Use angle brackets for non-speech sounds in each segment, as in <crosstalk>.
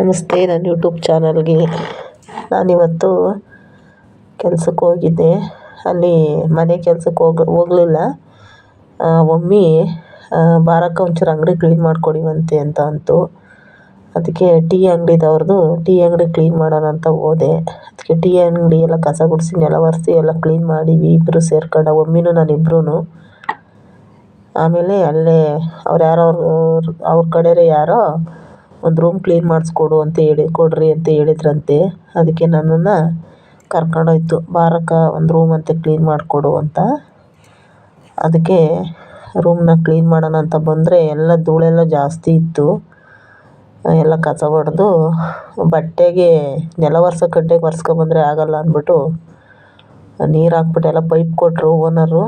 ನಮಸ್ತೆ, ನನ್ನ ಯೂಟ್ಯೂಬ್ ಚಾನಲ್ಗೆ. ನಾನಿವತ್ತು ಕೆಲ್ಸಕ್ಕೆ ಹೋಗಿದ್ದೆ. ಅಲ್ಲಿ ಮನೆ ಕೆಲ್ಸಕ್ಕೆ ಹೋಗ್, ಹೋಗಲಿಲ್ಲ. ಮಮ್ಮಿ ಬಾರಕ್ಕ ಒಂಚೂರು ಅಂಗಡಿ ಕ್ಲೀನ್ ಮಾಡಿಕೊಡಿವಂತೆ ಅಂತ ಅಂತು. ಅದಕ್ಕೆ ಟೀ ಅಂಗಡಿದವ್ರದ್ದು ಟೀ ಅಂಗಡಿ ಕ್ಲೀನ್ ಮಾಡೋಣ ಅಂತ ಹೋದೆ. ಅದಕ್ಕೆ ಟೀ ಅಂಗಡಿ ಎಲ್ಲ ಕಸ ಗುಡಿಸಿ, ನೆಲ ಒರೆಸಿ ಎಲ್ಲ ಕ್ಲೀನ್ ಮಾಡಿ ಇಬ್ಬರು ಸೇರ್ಕೊಂಡ, ಒಮ್ಮಿನೂ ನಾನು ಇಬ್ಬರೂ ಆಮೇಲೆ ಅಲ್ಲೇ ಅವ್ರು ಯಾರೋ ಅವ್ರ ಅವ್ರ ಕಡೆಯವ್ರೇ ಯಾರೋ ಒಂದು ರೂಮ್ ಕ್ಲೀನ್ ಮಾಡಿಸ್ಕೊಡು ಅಂತ ಹೇಳಿ, ಕೊಡ್ರಿ ಅಂತ ಹೇಳಿದ್ರಂತೆ. ಅದಕ್ಕೆ ನನ್ನನ್ನು ಕರ್ಕೊಂಡೋಯ್ತು. ಬಾರಕ್ಕ, ಒಂದು ರೂಮ್ ಅಂತ ಕ್ಲೀನ್ ಮಾಡಿಕೊಡು ಅಂತ. ಅದಕ್ಕೆ ರೂಮ್ನ ಕ್ಲೀನ್ ಮಾಡೋಣ ಅಂತ ಬಂದರೆ ಎಲ್ಲ ಧೂಳೆಲ್ಲ ಜಾಸ್ತಿ ಇತ್ತು. ಎಲ್ಲ ಕಸ ಹೊಡೆದು ಬಟ್ಟೆಗೆ ನೆಲ ಒರ್ಸೋ ಕಡ್ಡಿಗೆ ಒರೆಸ್ಕೊಬಂದ್ರೆ ಆಗೋಲ್ಲ ಅಂದ್ಬಿಟ್ಟು ನೀರು ಹಾಕ್ಬಿಟ್ಟು ಎಲ್ಲ ಪೈಪ್ ಕೊಟ್ಟರು ಓನರು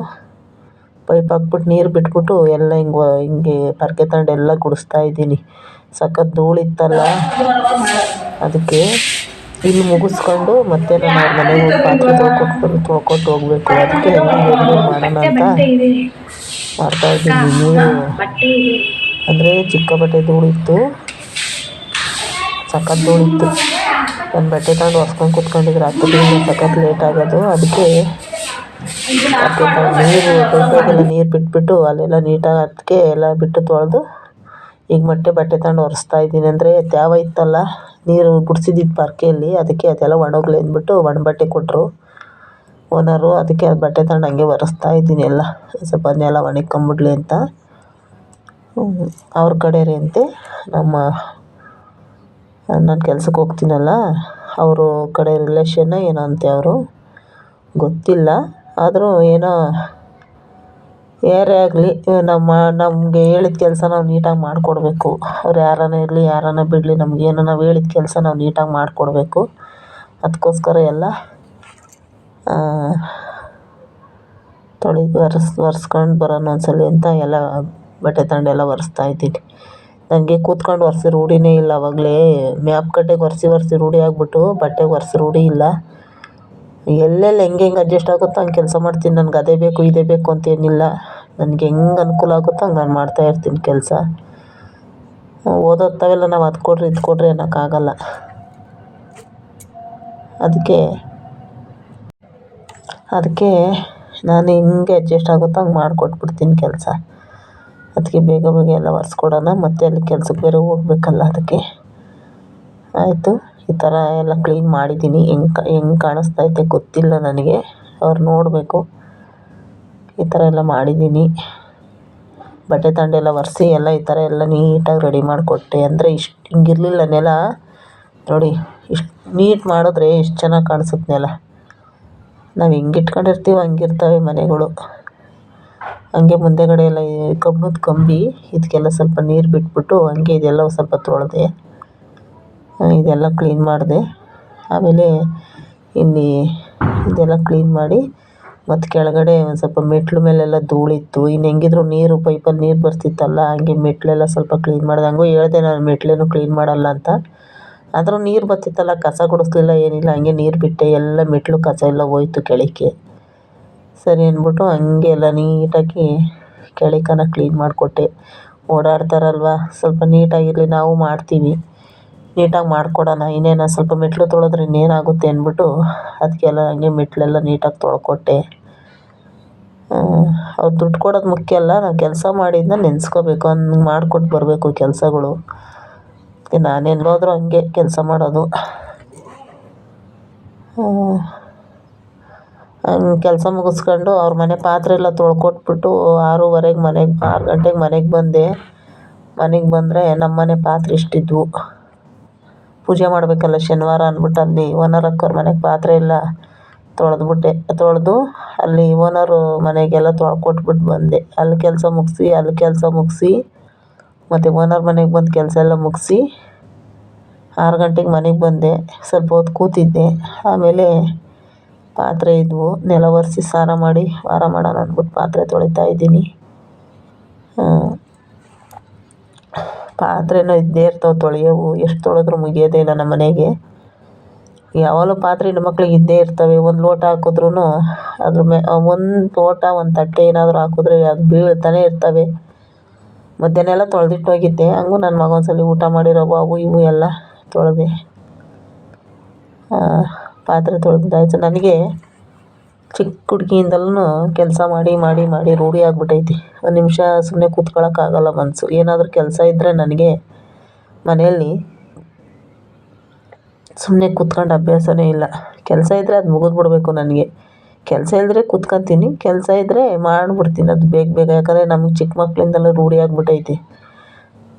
ಪೈಪ್ ಹಾಕ್ಬಿಟ್ಟು ನೀರು ಬಿಟ್ಬಿಟ್ಟು ಎಲ್ಲ ಹಿಂಗೆ ಹಿಂಗೆ ಪರ್ಕೆ ತಗೊಂಡು ಎಲ್ಲ ಗುಡಿಸ್ತಾ ಇದ್ದೀನಿ. ಸಖತ್ ಧೂಳಿತ್ತಲ್ಲ. ಅದಕ್ಕೆ ಇಲ್ಲಿ ಮುಗಿಸ್ಕೊಂಡು ಮತ್ತೆ ನಾನು ಅವ್ರ ಮನೆಗೆ ಹೋಗಿ ಪಾತ್ರೆ ತೊಳ್ಕೊಟ್ಟು ತೊಳ್ಕೊಟ್ಟು ಹೋಗ್ಬೇಕು. ಅದಕ್ಕೆ ಮಾಡೋಣ ಅಂತ ಮಾಡ್ತಾಯಿದ್ದೀನಿ ನೀರು ಅಂದರೆ ಚಿಕ್ಕ ಬಟ್ಟೆ ಧೂಳಿತ್ತು. ಸಖತ್ ಧೂಳಿತ್ತು. ನನ್ನ ಬಟ್ಟೆ ತಗೊಂಡು ಹೊಸ್ಕೊಂಡು ಕೂತ್ಕೊಂಡಿದ್ರೆ ರಾತ್ರಿ ಸಖತ್ ಲೇಟ್ ಆಗೋದು. ಅದಕ್ಕೆ ನೀರು ಪೈಪಾಗೆಲ್ಲ ನೀರು ಬಿಟ್ಬಿಟ್ಟು ಅಲ್ಲೆಲ್ಲ ನೀಟಾಗಿ ಅದಕ್ಕೆ ಎಲ್ಲ ಬಿಟ್ಟು ತೊಳೆದು ಈಗ ಮತ್ತೆ ಬಟ್ಟೆ ತಗೊಂಡು ಒರೆಸ್ತಾ ಇದ್ದೀನಿ. ಅಂದರೆ ತ್ಯಾವ ಇತ್ತಲ್ಲ ನೀರು ಗುಡಿಸಿದ್ದಿದ್ದು ಪರ್ಕೆಯಲ್ಲಿ ಅದಕ್ಕೆ ಅದೆಲ್ಲ ಒಣಗ್ಲಿ ಅಂದ್ಬಿಟ್ಟು ಒಣ ಬಟ್ಟೆ ಕೊಟ್ಟರು ಓನರು ಅದಕ್ಕೆ ಅದು ಬಟ್ಟೆ ತಗೊಂಡು ಹಂಗೆ ಒರೆಸ್ತಾ ಇದ್ದೀನಿ ಎಲ್ಲ. ಸ್ವಲ್ಪ ಅದನ್ನೆಲ್ಲ ಒಣಗ್ಕೊಂಬಿಡ್ಲಿ ಅಂತ. ಅವ್ರ ಕಡೆಯವ್ರಂತೆ ನಮ್ಮ ನಾನು ಕೆಲ್ಸಕ್ಕೆ ಹೋಗ್ತೀನಲ್ಲ ಅವರು ಕಡೆ ರಿಲೇಷನ್ನ ಏನೋ ಅಂತೆ ಅವರು. ಗೊತ್ತಿಲ್ಲ. ಆದರೂ ಏನೋ ಯಾರೇ ಆಗಲಿ, ನಮ್ಮ, ನಮಗೆ ಹೇಳಿದ ಕೆಲಸ ನಾವು ನೀಟಾಗಿ ಮಾಡಿಕೊಡ್ಬೇಕು. ಅವ್ರು ಯಾರಾನ ಇರಲಿ, ಯಾರಾನ ಬಿಡಲಿ ಏನೋ ನಾವು ಹೇಳಿದ ಕೆಲಸ ನಾವು ನೀಟಾಗಿ ಮಾಡಿಕೊಡ್ಬೇಕು. ಅದಕ್ಕೋಸ್ಕರ ಎಲ್ಲ ತೊಳೆದು ಒರೆಸ್, ಒರೆಸ್ಕೊಂಡು ಬರೋಣ ಒಂದ್ಸಲ ಅಂತ ಎಲ್ಲ ಬಟ್ಟೆ ತಂಡ ಎಲ್ಲ ಒರೆಸ್ತಾ ಇದ್ದೀನಿ. ನನಗೆ ಕೂತ್ಕೊಂಡು ಒರೆಸಿ ರೂಢಿನೇ ಇಲ್ಲ ಅವಾಗಲೇ. ಮ್ಯಾಪ್ ಕಟ್ಟೆಗೆ ಒರೆಸಿ ಒರೆಸಿ ರೂಢಿ ಆಗಿಬಿಟ್ಟು ಬಟ್ಟೆಗೆ ಒರೆಸಿ ರೂಢಿ ಇಲ್ಲ. ಎಲ್ಲೆಲ್ಲಿ ಹೆಂಗೆ ಹೆಂಗೆ ಅಡ್ಜಸ್ಟ್ ಆಗುತ್ತೋ ಹಂಗೆ ಕೆಲಸ ಮಾಡ್ತೀನಿ. ನನಗೆ ಅದೇ ಬೇಕು, ಇದೇ ಬೇಕು ಅಂತೇನಿಲ್ಲ ನನಗೆ ಹೆಂಗೆ ಅನುಕೂಲ ಆಗುತ್ತೋ ಹಂಗೆ ನಾನು ಮಾಡ್ತಾ ಇರ್ತೀನಿ ಕೆಲಸ. ಓದೋತ್ತಾವೆಲ್ಲ ನಾವು ಅದು ಕೊಡ್ರಿ, ಇದು ಕೊಡ್ರಿ ಅನ್ನೋಕ್ಕಾಗಲ್ಲ. ಅದಕ್ಕೆ ಅದಕ್ಕೆ ನಾನು ಹೆಂಗೆ ಅಡ್ಜಸ್ಟ್ ಆಗುತ್ತೋ ಹಂಗೆ ಮಾಡಿಕೊಟ್ಬಿಡ್ತೀನಿ ಕೆಲಸ. ಅದಕ್ಕೆ ಬೇಗ ಬೇಗ ಎಲ್ಲ ಒರೆಸ್ಕೊಡೋಣ. ಮತ್ತೆ ಅಲ್ಲಿ ಕೆಲ್ಸಕ್ಕೆ ಬೇರೆ ಹೋಗ್ಬೇಕಲ್ಲ ಅದಕ್ಕೆ. ಆಯಿತು. ಈ ಥರ ಎಲ್ಲ ಕ್ಲೀನ್ ಮಾಡಿದ್ದೀನಿ. ಹೆಂಗೆ ಹೆಂಗೆ ಕಾಣಿಸ್ತೈತೆ ಗೊತ್ತಿಲ್ಲ ನನಗೆ. ಅವ್ರು ನೋಡಬೇಕು. ಈ ಥರ ಎಲ್ಲ ಮಾಡಿದ್ದೀನಿ. ಬಟ್ಟೆ ತಗೊಂಡೆಲ್ಲ ಒರೆಸಿ ಎಲ್ಲ ಈ ಥರ ಎಲ್ಲ ನೀಟಾಗಿ ರೆಡಿ ಮಾಡಿಕೊಟ್ಟೆ. ಅಂದರೆ ಇಷ್ಟು ಹಿಂಗಿರಲಿಲ್ಲ ನೆಲ. ನೋಡಿ, ಇಷ್ಟು ನೀಟ್ ಮಾಡಿದ್ರೆ ಎಷ್ಟು ಚೆನ್ನಾಗಿ ಕಾಣಿಸುತ್ತೆ ನೆಲ. ನಾವು ಹೆಂಗೆ ಇಟ್ಕೊಂಡಿರ್ತೀವಿ ಹಂಗಿರ್ತವೆ ಮನೆಗಳು. ಹಂಗೆ ಮುಂದೆಗಡೆ ಎಲ್ಲ ಕಬ್ಬಿಣದ ಕಂಬಿ ಇದಕ್ಕೆಲ್ಲ ಸ್ವಲ್ಪ ನೀರು ಬಿಟ್ಬಿಟ್ಟು ಹಂಗೆ ಇದೆಲ್ಲ ಸ್ವಲ್ಪ ತೊಳೆದೆ. ಇದೆಲ್ಲ ಕ್ಲೀನ್ ಮಾಡಿದೆ. ಆಮೇಲೆ ಇಲ್ಲಿ ಇದೆಲ್ಲ ಕ್ಲೀನ್ ಮಾಡಿ ಮತ್ತು ಕೆಳಗಡೆ ಒಂದು ಸ್ವಲ್ಪ ಮೆಟ್ಲು ಮೇಲೆಲ್ಲ ಧೂಳಿತ್ತು. ಇನ್ನು ಹೆಂಗಿದ್ರು ನೀರು ಪೈಪಲ್ಲಿ ನೀರು ಬರ್ತಿತ್ತಲ್ಲ, ಹಂಗೆ ಮೆಟ್ಲೆಲ್ಲ ಸ್ವಲ್ಪ ಕ್ಲೀನ್ ಮಾಡಿದೆ. ಹಂಗೂ ಹೇಳ್ದೆ ನಾನು ಮೆಟ್ಲೇನು ಕ್ಲೀನ್ ಮಾಡಲ್ಲ ಅಂತ. ಆದರೂ ನೀರು ಬರ್ತಿತ್ತಲ್ಲ, ಕಸ ಗುಡಿಸ್ಲಿಲ್ಲ, ಏನಿಲ್ಲ, ಹಂಗೆ ನೀರು ಬಿಟ್ಟೆ. ಎಲ್ಲ ಮೆಟ್ಲು ಕಸ ಎಲ್ಲ ಹೋಯ್ತು ಕೆಳಕ್ಕೆ. ಸರಿ ಅಂದ್ಬಿಟ್ಟು ಹಂಗೆ ಎಲ್ಲ ನೀಟಾಗಿ ಕೆಳಕನ ಕ್ಲೀನ್ ಮಾಡಿಕೊಟ್ಟೆ. ಓಡಾಡ್ತಾರಲ್ವ, ಸ್ವಲ್ಪ ನೀಟಾಗಿರಲಿ, ನಾವು ಮಾಡ್ತೀವಿ. ನೀಟಾಗಿ ಮಾಡ್ಕೊಡೋಣ. ಇನ್ನೇನು ಸ್ವಲ್ಪ ಮೆಟ್ಲು ತೊಳೆದ್ರೆ ಇನ್ನೇನಾಗುತ್ತೆ ಅಂದ್ಬಿಟ್ಟು ಅದಕ್ಕೆಲ್ಲ ಹಂಗೆ ಮೆಟ್ಲೆಲ್ಲ ನೀಟಾಗಿ ತೊಳ್ಕೊಟ್ಟೆ. ಅವ್ರು ದುಡ್ಡು ಕೊಡೋದು ಮುಖ್ಯ ಅಲ್ಲ, ನಾವು ಕೆಲಸ ಮಾಡಿದ್ದನ್ನ ನೆನೆಸ್ಕೋಬೇಕು ಹಂಗೆ ಮಾಡಿಕೊಟ್ಟು ಬರಬೇಕು ಕೆಲಸಗಳು. ನಾನೆಲ್ಲೋದ್ರೂ ಹಂಗೆ ಕೆಲಸ ಮಾಡೋದು. ಹಂಗೆ ಕೆಲಸ ಮುಗಿಸ್ಕೊಂಡು ಅವ್ರ ಮನೆ ಪಾತ್ರೆ ಎಲ್ಲ ತೊಳ್ಕೊಟ್ಬಿಟ್ಟು ಆರೂವರೆಗೆ ಮನೆಗೆ, ಆರು ಗಂಟೆಗೆ ಮನೆಗೆ ಬಂದೆ. ಮನೆಗೆ ಬಂದರೆ ನಮ್ಮ ಮನೆ ಪಾತ್ರೆ ಇಷ್ಟಿದ್ವು. ಪೂಜೆ ಮಾಡಬೇಕಲ್ಲ ಶನಿವಾರ ಅಂದ್ಬಿಟ್ಟು ಅಲ್ಲಿ ಓನರ್ ಅಕ್ಕೋರ ಮನೆಗೆ ಪಾತ್ರೆ ಎಲ್ಲ ತೊಳೆದ್ಬಿಟ್ಟೆ, ತೊಳೆದು ಅಲ್ಲಿ ಓನರು ಮನೆಗೆಲ್ಲ ತೊಳ್ಕೊಟ್ಬಿಟ್ಟು ಬಂದೆ. ಅಲ್ಲಿ ಕೆಲಸ ಮುಗಿಸಿ, ಅಲ್ಲಿ ಕೆಲಸ ಮುಗಿಸಿ, ಮತ್ತು ಓನರ್ ಮನೆಗೆ ಬಂದು ಕೆಲಸ ಎಲ್ಲ ಮುಗಿಸಿ ಆರು ಗಂಟೆಗೆ ಮನೆಗೆ ಬಂದೆ. ಸ್ವಲ್ಪ ಹೊತ್ತು ಕೂತಿದ್ದೆ. ಆಮೇಲೆ ಪಾತ್ರೆ ಇದ್ವು. ನೆಲ ಒರೆಸಿ ಸ್ನಾನ ಮಾಡಿ ವಾರ ಮಾಡೋಣ ಅಂದ್ಬಿಟ್ಟು ಪಾತ್ರೆ ತೊಳಿತಾ ಇದ್ದೀನಿ. ಪಾತ್ರೆನೂ ಇದ್ದೇ ಇರ್ತಾವೆ ತೊಳೆಯೋವು ಎಷ್ಟು ತೊಳೆದ್ರೂ ಮುಗಿಯೋದೇ ಇಲ್ಲ ನಮ್ಮ ಮನೆಗೆ. ಯಾವಾಗಲೂ ಪಾತ್ರೆ ಹೆಣ್ಣು ಮಕ್ಳಿಗೆ ಇದ್ದೇ ಇರ್ತವೆ, ಒಂದು ಲೋಟ ಹಾಕಿದ್ರೂ ಅದ್ರ ಮೇ, ಒಂದು ಲೋಟ, ಒಂದು ತಟ್ಟೆ ಏನಾದರೂ ಹಾಕಿದ್ರೆ ಅದು ಬೀಳ್ತಾನೆ ಇರ್ತವೆ. ಮಧ್ಯಾಹ್ನ ಎಲ್ಲ ತೊಳೆದಿಟ್ಟು ಹೋಗಿದ್ದೆ, ಹಂಗೂ ನನ್ನ ಮಗ ಒಂದ್ಸಲಿ ಊಟ ಮಾಡಿರೋವು, ಅವು ಇವು ಎಲ್ಲ ತೊಳೆದೆ. ಪಾತ್ರೆ ತೊಳೆದಾಯ್ತು ನನಗೆ ಚಿಕ್ಕ ಹುಡ್ಗಿಯಿಂದಲೂ ಕೆಲಸ ಮಾಡಿ ಮಾಡಿ ಮಾಡಿ ರೂಢಿ ಆಗ್ಬಿಟ್ಟೈತಿ. ಒಂದು ನಿಮಿಷ ಸುಮ್ಮನೆ ಕೂತ್ಕೊಳ್ಳೋಕ್ಕಾಗಲ್ಲ ಮನಸ್ಸು ಏನಾದರೂ ಕೆಲಸ ಇದ್ದರೆ ನನಗೆ ಮನೆಯಲ್ಲಿ ಸುಮ್ಮನೆ ಕೂತ್ಕೊಂಡು ಅಭ್ಯಾಸವೇ ಇಲ್ಲ. ಕೆಲಸ ಇದ್ದರೆ ಅದು ಮುಗಿದ್ಬಿಡ್ಬೇಕು ನನಗೆ. ಕೆಲಸ ಇಲ್ಲದ್ರೆ ಕೂತ್ಕೊತೀನಿ, ಕೆಲಸ ಇದ್ದರೆ ಮಾಡಿಬಿಡ್ತೀನಿ ಅದು ಬೇಗ ಬೇಗ. ಯಾಕಂದರೆ ನಮ್ಗೆ ಚಿಕ್ಕ ಮಕ್ಕಳಿಂದಲೂ ರೂಢಿ ಆಗ್ಬಿಟ್ಟೈತಿ.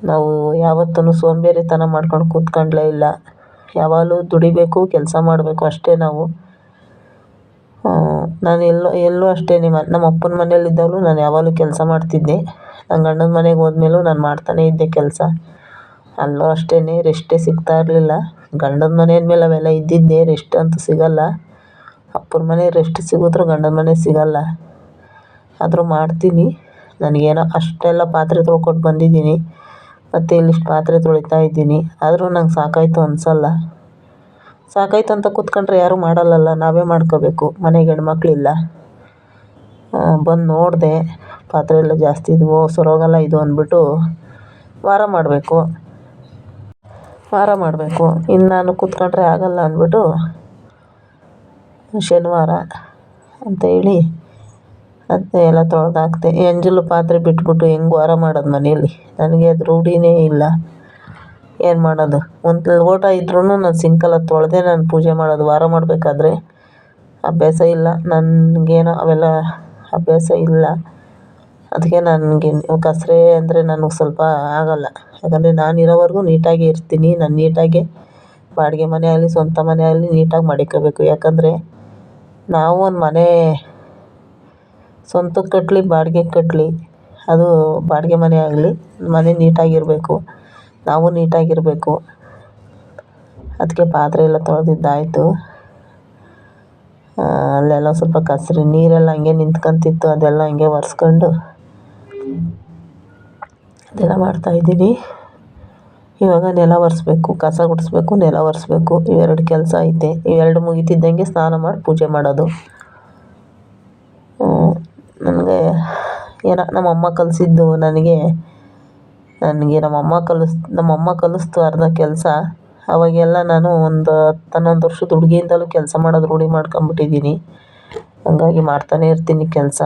ನಾವು ಯಾವತ್ತೂ ಸೋಂಬೇರಿತನ ಮಾಡ್ಕೊಂಡು ಕೂತ್ಕೊಂಡ್ಲೇ ಇಲ್ಲ. ಯಾವಾಗಲೂ ದುಡಿಬೇಕು, ಕೆಲಸ ಮಾಡಬೇಕು ಅಷ್ಟೇ ನಾವು. ನಾನು ಎಲ್ಲೋ, ಎಲ್ಲೂ ಅಷ್ಟೇ ನಿಮ್ಮ, ನಮ್ಮ ಅಪ್ಪನ ಮನೇಲಿದ್ದಾಗಲೂ ನಾನು ಯಾವಾಗಲೂ ಕೆಲಸ ಮಾಡ್ತಿದ್ದೆ. ನನ್ನ ಗಂಡನ ಮನೆಗೆ ಹೋದ್ಮೇಲೂ ನಾನು ಮಾಡ್ತಾನೇ ಇದ್ದೆ ಕೆಲಸ. ಅಲ್ಲೂ ಅಷ್ಟೇ ರೆಸ್ಟೇ ಸಿಗ್ತಾ ಇರಲಿಲ್ಲ. ಗಂಡನ ಮನೆ ಅಂದಮೇಲೆ ಅವೆಲ್ಲ ಇದ್ದಿದ್ದೆ ರೆಸ್ಟ್ ಅಂತೂ ಸಿಗಲ್ಲ. ಅಪ್ಪನ ಮನೆ ರೆಸ್ಟ್ ಸಿಗೋದ್ರೂ ಗಂಡನ ಮನೆ ಸಿಗಲ್ಲ. ಆದರೂ ಮಾಡ್ತೀನಿ. ನನಗೇನೋ ಅಷ್ಟೆಲ್ಲ ಪಾತ್ರೆ ತೊಳ್ಕೊಟ್ಟು ಬಂದಿದ್ದೀನಿ. ಮತ್ತು ಇಲ್ಲಿಷ್ಟು ಪಾತ್ರೆ ತೊಳಿತಾ ಇದ್ದೀನಿ. ಆದರೂ ನಂಗೆ ಸಾಕಾಯಿತು ಅನಿಸಲ್ಲ. ಸಾಕಾಯ್ತು ಅಂತ ಕೂತ್ಕೊಂಡ್ರೆ ಯಾರೂ ಮಾಡಲ್ಲಲ್ಲ, ನಾವೇ ಮಾಡ್ಕೋಬೇಕು ಮನೆಗೆ ಹೆಣ್ಮಕ್ಳಿಲ್ಲ ಬಂದು ನೋಡಿದೆ, ಪಾತ್ರೆ ಎಲ್ಲ ಜಾಸ್ತಿ ಇದ್ವು, ಸರೋಗಲ್ಲ ಇದು ಅಂದ್ಬಿಟ್ಟು ವಾರ ಮಾಡಬೇಕು. ವಾರ ಮಾಡಬೇಕು. ಇನ್ನು ನಾನು ಕೂತ್ಕೊಂಡ್ರೆ ಆಗಲ್ಲ ಅಂದ್ಬಿಟ್ಟು ಶನಿವಾರ ಅಂತೇಳಿ ಅದನ್ನ ಎಲ್ಲ ತೊಳೆದಾಕ್ತೆ ಎಂಜಲು ಪಾತ್ರೆ ಬಿಟ್ಬಿಟ್ಟು ಹೆಂಗೆ ವಾರ ಮಾಡೋದು ಮನೆಯಲ್ಲಿ? ನನಗೆ ಅದು ರೂಢಿನೇ ಇಲ್ಲ. ಏನು ಮಾಡೋದು? ಒಂದು ಲೋಟ ಇದ್ರೂ ನಾನು ಸಿಂಕಲ್ಲಿ ತೊಳೆದೇ ನಾನು ಪೂಜೆ ಮಾಡೋದು. ವಾರ ಮಾಡಬೇಕಾದ್ರೆ ಅಭ್ಯಾಸ ಇಲ್ಲ. ನನಗೇನೋ ಅವೆಲ್ಲ ಅಭ್ಯಾಸ ಇಲ್ಲ. ಅದಕ್ಕೆ ನನಗೆ ಕಸರೆ ಅಂದರೆ ನನಗೆ ಸ್ವಲ್ಪ ಆಗೋಲ್ಲ. ಯಾಕಂದರೆ ನಾನು ಇರೋವರೆಗೂ ನೀಟಾಗಿ ಇರ್ತೀನಿ. ನಾನು ನೀಟಾಗಿ ಬಾಡಿಗೆ ಮನೆ ಆಗಲಿ, ಸ್ವಂತ ಮನೆ ಆಗಲಿ ನೀಟಾಗಿ ಮಡಿಕೋಬೇಕು. ಯಾಕಂದರೆ ನಾವು ಒಂದು ಮನೆ ಸ್ವಂತಕ್ಕೆ ಕಟ್ಟಲಿ ಬಾಡಿಗೆ ಕಟ್ಟಲಿ ಅದು ಬಾಡಿಗೆ ಮನೆ ಆಗಲಿ ಮನೆ ನೀಟಾಗಿರಬೇಕು. ನಾವು ನೀಟಾಗಿರಬೇಕು. ಅದಕ್ಕೆ ಪಾತ್ರೆ ಎಲ್ಲ ತೊಳೆದಿದ್ದಾಯ್ತು. ಅಲ್ಲೆಲ್ಲ ಸ್ವಲ್ಪ ಕಸರಿ, ನೀರೆಲ್ಲ ಹಂಗೆ ನಿಂತ್ಕೊಂತಿತ್ತು, ಅದೆಲ್ಲ ಹಂಗೆ ಒರೆಸ್ಕೊಂಡು ಅದೆಲ್ಲ ಮಾಡ್ತಾಯಿದ್ದೀನಿ ಇವಾಗ ನೆಲ ಒರೆಸ್ಬೇಕು, ಕಸ ಗುಡಿಸ್ಬೇಕು, ನೆಲ ಒರೆಸ್ಬೇಕು. ಇವೆರಡು ಕೆಲಸ ಐತೆ. ಇವೆರಡು ಮುಗಿತಿದ್ದಂಗೆ ಸ್ನಾನ ಮಾಡಿ ಪೂಜೆ ಮಾಡೋದು. ನನಗೆ ಏನೋ, ನಮ್ಮಮ್ಮ ಕಲಿಸಿದ್ದು ನನಗೆ ನನಗೆ ನಮ್ಮಮ್ಮ ಕಲಿಸ್ ನಮ್ಮಮ್ಮ ಕಲಿಸ್ತು ಅರ್ಧ ಕೆಲಸ, ಅವಾಗೆಲ್ಲ ನಾನು ಒಂದು ಹತ್ತು ಹನ್ನೊಂದು ವರ್ಷದ ಹುಡುಗಿಯಿಂದಲೂ ಕೆಲಸ ಮಾಡೋದು ರೂಢಿ ಮಾಡ್ಕೊಂಬಿಟ್ಟಿದ್ದೀನಿ. ಹಂಗಾಗಿ ಮಾಡ್ತಾನೆ ಇರ್ತೀನಿ ಕೆಲಸ.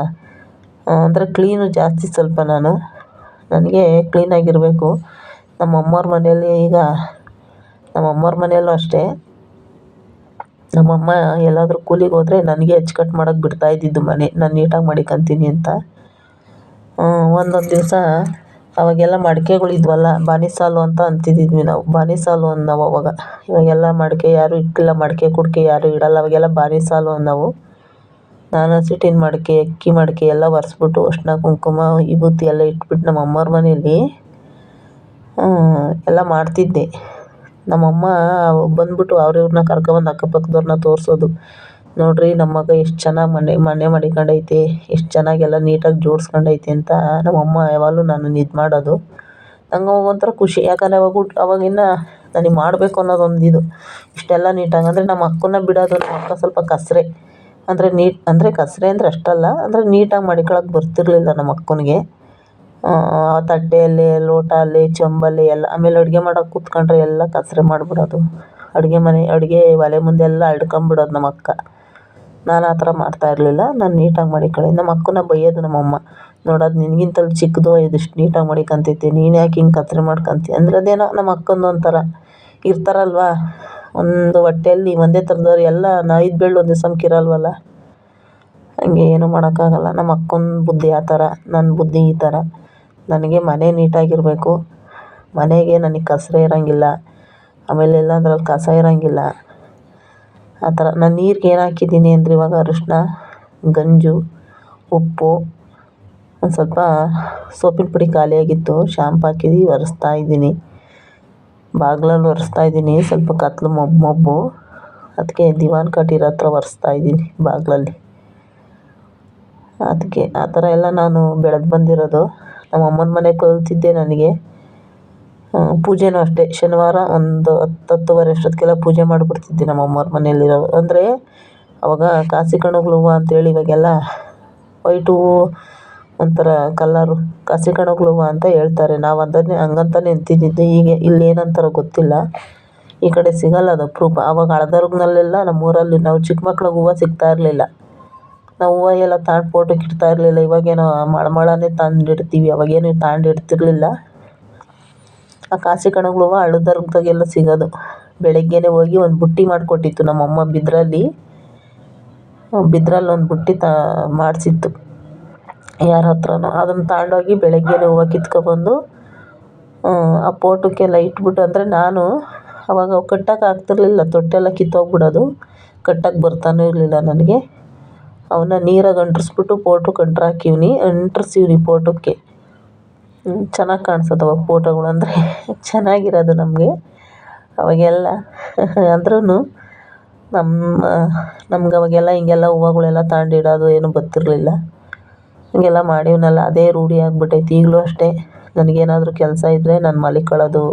ಅಂದರೆ ಕ್ಲೀನು ಜಾಸ್ತಿ ಸ್ವಲ್ಪ ನಾನು. ನನಗೆ ಕ್ಲೀನಾಗಿರಬೇಕು ನಮ್ಮ ಅಮ್ಮವ್ರ ಮನೆಯಲ್ಲಿ ಈಗ, ನಮ್ಮ ಅಮ್ಮವ್ರ ಮನೆಯಲ್ಲೂ ಅಷ್ಟೇ. ನಮ್ಮಮ್ಮ ಎಲ್ಲಾದರೂ ಕೂಲಿಗೆ ಹೋದರೆ ನನಗೆ ಅಚ್ಚುಕಟ್ಟು ಮಾಡೋಕೆ ಬಿಡ್ತಾ ಇದ್ದಿದ್ದು ಮನೆ. ನಾನು ನೀಟಾಗಿ ಮಾಡಿಕೊಂತೀನಿ ಅಂತ. ಒಂದೊಂದು ದಿವಸ ಅವಾಗೆಲ್ಲ ಮಡಿಕೆಗಳಿದ್ವಲ್ಲ ಬಾನಿ ಸಾಲು ಅಂತ ಅಂತಿದ್ವಿ ನಾವು. ಬಾನಿಸಾಲು ಸಾಲು ನಾವು ಅವಾಗ. ಇವಾಗೆಲ್ಲ ಮಡಿಕೆ ಯಾರೂ ಇಟ್ಟಿಲ್ಲ, ಮಡಿಕೆ ಕುಡಿಕೆ ಯಾರೂ ಇಡಲ್ಲ. ಅವಾಗೆಲ್ಲ ಬಾನಿಸಾಲು ನಾವು ನಾನು ಸಿಟಿನ ಮಡಿಕೆ, ಅಕ್ಕಿ ಮಡಿಕೆ ಎಲ್ಲ ಒರೆಸ್ಬಿಟ್ಟು ಅರ್ಶಿನ ಕುಂಕುಮ, ವಿಭೂತಿ ಎಲ್ಲ ಇಟ್ಬಿಟ್ಟು ನಮ್ಮ ಅಮ್ಮವ್ರ ಮನೆಯಲ್ಲಿ ಎಲ್ಲ ಮಾಡ್ತಿದ್ದೆ. ನಮ್ಮಮ್ಮ ಬಂದ್ಬಿಟ್ಟು ಅವ್ರ ಇವ್ರನ್ನ ಕರ್ಕೊಬಂದು ಅಕ್ಕಪಕ್ಕದವ್ರನ್ನ ತೋರಿಸೋದು. ನೋಡಿರಿ ನಮ್ಮ ಮಗ ಎಷ್ಟು ಚೆನ್ನಾಗಿ ಮನೆ ಮನೆ ಮಡಿಕೊಂಡೈತೆ, ಎಷ್ಟು ಚೆನ್ನಾಗಿ ಎಲ್ಲ ನೀಟಾಗಿ ಜೋಡಿಸ್ಕೊಂಡೈತೆ ಅಂತ ನಮ್ಮಮ್ಮ ಯಾವಾಗಲೂ ನನ್ನನ್ನು ಇದು ಮಾಡೋದು. ನಂಗೆ ಒಂಥರ ಖುಷಿ, ಯಾಕಂದರೆ ಅವಾಗ ಅವಾಗಿನ್ನು ನನಗೆ ಮಾಡಬೇಕು ಅನ್ನೋದೊಂದು ಇದು. ಇಷ್ಟೆಲ್ಲ ನೀಟಾಗಿ, ಅಂದರೆ ನಮ್ಮ ಅಕ್ಕನ ಬಿಡೋದು ನಮ್ಮ ಅಕ್ಕ ಸ್ವಲ್ಪ ಕಸರೆ. ಅಂದರೆ ನೀಟ್, ಅಂದರೆ ಕಸರೆ ಅಂದರೆ ಅಷ್ಟಲ್ಲ, ಅಂದರೆ ನೀಟಾಗಿ ಮಡಿಕೊಳಕ್ಕೆ ಬರ್ತಿರಲಿಲ್ಲ ನಮ್ಮ ಅಕ್ಕನಿಗೆ. ತಟ್ಟೆಯಲ್ಲಿ, ಲೋಟಲ್ಲಿ, ಚಂಬಲ್ಲಿ ಎಲ್ಲ, ಆಮೇಲೆ ಅಡುಗೆ ಮಾಡೋಕೆ ಕೂತ್ಕೊಂಡ್ರೆ ಎಲ್ಲ ಕಸರೆ ಮಾಡಿಬಿಡೋದು. ಅಡುಗೆ ಮನೆ, ಅಡುಗೆ ಒಲೆ ಮುಂದೆ ಎಲ್ಲ ಅಡ್ಕೊಂಬಿಡೋದು ನಮ್ಮ ಅಕ್ಕ. ನಾನು ಆ ಥರ ಮಾಡ್ತಾ ಇರಲಿಲ್ಲ. ನಾನು ನೀಟಾಗಿ ಮಡಿಕೊಳ್ಳಿ. ನಮ್ಮ ಅಕ್ಕನ ಬೈಯೋದು ನಮ್ಮಮ್ಮ. ನೋಡೋದು ನಿನಗಿಂತಲೂ ಚಿಕ್ಕದು, ಇದಿಷ್ಟು ನೀಟಾಗಿ ಮಡಿಕೊಂತೈತೆ ನೀನು ಯಾಕೆ ಹಿಂಗೆ ಕತ್ರೆ ಮಾಡ್ಕೊಂತಿ? ಅಂದ್ರೆ ಅದೇನೋ ನಮ್ಮ ಅಕ್ಕಂದು ಒಂಥರ ಇರ್ತಾರಲ್ವ? ಒಂದು ಹೊಟ್ಟೆಯಲ್ಲಿ ಒಂದೇ ಥರದವ್ರು ಎಲ್ಲ ಐದು ಬೆಳ್ಳು ಒಂದೇ ಸಮಕ್ಕೆ ಇರಲ್ವಲ್ಲ ಹಂಗೆ ಏನೂ ಮಾಡೋಕ್ಕಾಗಲ್ಲ. ನಮ್ಮ ಅಕ್ಕನ ಬುದ್ಧಿ ಆ ಥರ ನನ್ನ ಬುದ್ಧಿ ಈ ಥರ. ನನಗೆ ಮನೆ ನೀಟಾಗಿರಬೇಕು. ಮನೆಗೆ ನನಗೆ ಕಸರೆ ಇರೋಂಗಿಲ್ಲ. ಆಮೇಲೆ ಎಲ್ಲಂದ್ರಲ್ಲಿ ಕಸ ಇರೋಂಗಿಲ್ಲ. ಆ ಥರ. ನಾನು ನೀರಿಗೆ ಏನು ಹಾಕಿದ್ದೀನಿ ಅಂದರೆ ಇವಾಗ ಅರಿಶಿನ ಗಂಜು, ಉಪ್ಪು, ಒಂದು ಸ್ವಲ್ಪ ಸೋಪಿನ ಪುಡಿ ಖಾಲಿಯಾಗಿತ್ತು ಶಾಂಪು ಹಾಕಿದ್ದು ಒರೆಸ್ತಾ ಇದ್ದೀನಿ. ಬಾಗ್ಲಲ್ಲಿ ಒರೆಸ್ತಾ ಇದ್ದೀನಿ. ಸ್ವಲ್ಪ ಕತ್ಲು ಮಬ್ಬು ಮಬ್ಬು. ಅದಕ್ಕೆ ದಿವಾನ್ ಕಟ್ಟಿರೋ ಹತ್ರ ಒರೆಸ್ತಾ ಇದ್ದೀನಿ ಬಾಗಿಲಲ್ಲಿ. ಅದಕ್ಕೆ ಆ ಥರ ಎಲ್ಲ ನಾನು ಬೆಳೆದು ಬಂದಿರೋದು. ನಮ್ಮ ಅಮ್ಮನ ಮನೆ ಕಲಿತಿದ್ದೆ ನನಗೆ. ಪೂಜೆನೂ ಅಷ್ಟೇ. ಶನಿವಾರ ಒಂದು ಹತ್ತು ಹತ್ತುವರೆ ಅಷ್ಟೊತ್ತಿಗೆಲ್ಲ ಪೂಜೆ ಮಾಡಿಬಿಡ್ತಿದ್ದೆ ನಮ್ಮ ಅಮ್ಮವ್ರ ಮನೆಯಲ್ಲಿರೋ ಅಂದರೆ ಅವಾಗ ಕಾಸಿ ಕಣಗಳು ಹೂವು ಅಂತೇಳಿ ಇವಾಗೆಲ್ಲ ವೈಟು ಒಂಥರ ಕಲ್ಲರು ಕಾಸಿ ಕಣಗಳು ಹೂವು ಅಂತ ಹೇಳ್ತಾರೆ. ನಾವು ಅದನ್ನೇ ಹಂಗಂತಲೇ ಅಂತಿದ್ದಿದ್ದು. ಈಗ ಇಲ್ಲಿ ಏನಂತಾರೋ ಗೊತ್ತಿಲ್ಲ. ಈ ಕಡೆ ಸಿಗಲ್ಲ ಅದು ಅಪರೂಪ ಆವಾಗ ಹಳದರ್ಗನಲ್ಲೆಲ್ಲ ನಮ್ಮೂರಲ್ಲಿ ನಾವು ಚಿಕ್ಕ ಮಕ್ಳಿಗೆ ಹೂವು ಸಿಗ್ತಾ ಇರಲಿಲ್ಲ. ನಾವು ಹೂವು ಎಲ್ಲ ತಗೊಂಡು ಫೋಟೋಕ್ಕೆ ಇಡ್ತಾ ಇರಲಿಲ್ಲ. ಇವಾಗೇನೋ ಮಳಮಳನೇ ತಂದು ಇಡ್ತೀವಿ. ಅವಾಗೇನು ತಗೊಂಡು ಆ ಕಾಸಿ ಕಣಗಳು ಹೂವು ಹಳದರ್ಗದಾಗೆಲ್ಲ ಸಿಗೋದು. ಬೆಳಗ್ಗೆನೇ ಹೋಗಿ ಒಂದು ಬುಟ್ಟಿ ಮಾಡಿಕೊಟ್ಟಿತ್ತು ನಮ್ಮಮ್ಮ ಬಿದ್ರಲ್ಲಿ. ಬಿದ್ರಲ್ಲಿ ಒಂದು ಬುಟ್ಟಿ ತಾ, ಮಾಡಿಸಿತ್ತು. ಯಾರ ಹತ್ರನೂ. ಅದನ್ನು ತಗೊಂಡೋಗಿ ಬೆಳಗ್ಗೆನೇ ಹೂವು ಕಿತ್ಕೊಬಂದು, ಆ ಪೋಟೋಕ್ಕೆಲ್ಲ ಇಟ್ಬಿಟ್ಟು ಅಂದರೆ ನಾನು ಅವಾಗ ಕಟ್ಟಕ್ಕೆ ಆಗ್ತಿರ್ಲಿಲ್ಲ. ತೊಟ್ಟೆಲ್ಲ ಕಿತ್ತೋಗ್ಬಿಡೋದು. ಕಟ್ಟಕ್ಕೆ ಬರ್ತಾನೂ ಇರಲಿಲ್ಲ ನನಗೆ. ಅವನ್ನ ನೀರಾಗ ಅಂಟಿಸ್ಬಿಟ್ಟು ಪೋಟೋಕ್ಕೆ ಅಂಟ್ರು ಹಾಕಿವ್ನಿ. ಅಂಟಿಸಿವ್ನಿ ಫೋಟೋಕ್ಕೆ ಚೆನ್ನಾಗಿ ಕಾಣ್ಸೋದು ಅವಾಗ ಫೋಟೋಗಳು ಅಂದರೆ. ಚೆನ್ನಾಗಿರೋದು ನಮಗೆ. ಅವಾಗೆಲ್ಲ ಅಂದ್ರೂ ನಮ್ಮ ನಮ್ಗೆ ಅವಾಗೆಲ್ಲ <laughs> ಹಿಂಗೆಲ್ಲ ಹೂವುಗಳೆಲ್ಲ ತಗೊಂಡಿಡೋದು ಏನೂ ಗೊತ್ತಿರಲಿಲ್ಲ. ಹಿಂಗೆಲ್ಲ ಮಾಡೀವ್ನಲ್ಲ, ಅದೇ ರೂಢಿ ಆಗಿಬಿಟ್ಟೈತಿ. ಈಗಲೂ ಅಷ್ಟೇ. ನನಗೇನಾದ್ರೂ ಕೆಲಸ ಇದ್ದರೆ ನಾನು ಮಲಿಕೊಳ್ಳೋದು,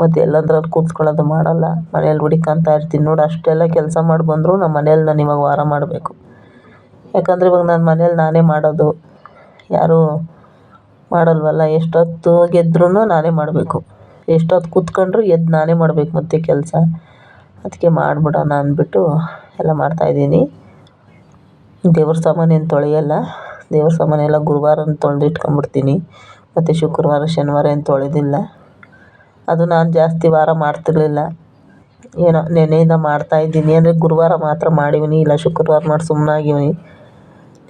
ಮತ್ತು ಎಲ್ಲಂದ್ರಲ್ಲಿ ಕೂತ್ಕೊಳ್ಳೋದು ಮಾಡೋಲ್ಲ. ಮನೇಲಿ ಹುಡಿಕಂತ ಇರ್ತೀನಿ. ನೋಡು, ಅಷ್ಟೆಲ್ಲ ಕೆಲಸ ಮಾಡಿ ಬಂದರೂ ನಮ್ಮ ಮನೇಲಿ ನಾನು ಇವಾಗ ವಾರ ಮಾಡಬೇಕು. ಯಾಕಂದರೆ ಇವಾಗ ನಾನು ಮನೇಲಿ ನಾನೇ ಮಾಡೋದು. ಯಾರೂ ಮಾಡಲ್ವಲ್ಲ, ಎಷ್ಟೊತ್ತು ಗೆದ್ರೂ ನಾನೇ ಮಾಡಬೇಕು. ಎಷ್ಟೊತ್ತು ಕೂತ್ಕೊಂಡ್ರು ಎದ್ದು ನಾನೇ ಮಾಡಬೇಕು ಮತ್ತೆ ಕೆಲಸ. ಅದಕ್ಕೆ ಮಾಡಿಬಿಡೋಣ ಅಂದ್ಬಿಟ್ಟು ಎಲ್ಲ ಮಾಡ್ತಾಯಿದ್ದೀನಿ ದೇವ್ರ ಸಾಮಾನೇನು ತೊಳೆಯಲ್ಲ, ದೇವ್ರ ಸಾಮಾನೆಲ್ಲ ಗುರುವಾರನ ತೊಳೆದು ಇಟ್ಕೊಂಡ್ಬಿಡ್ತೀನಿ. ಮತ್ತು ಶುಕ್ರವಾರ, ಶನಿವಾರ ಏನು ತೊಳೆದಿಲ್ಲ. ಅದು ನಾನು ಜಾಸ್ತಿ ವಾರ ಮಾಡ್ತಿರಲಿಲ್ಲ. ಏನೋ ನೆನೆಯಿಂದ ಮಾಡ್ತಾಯಿದ್ದೀನಿ ಅಂದರೆ ಗುರುವಾರ ಮಾತ್ರ ಮಾಡಿವಿನಿ, ಇಲ್ಲ ಶುಕ್ರವಾರ ಮಾಡಿ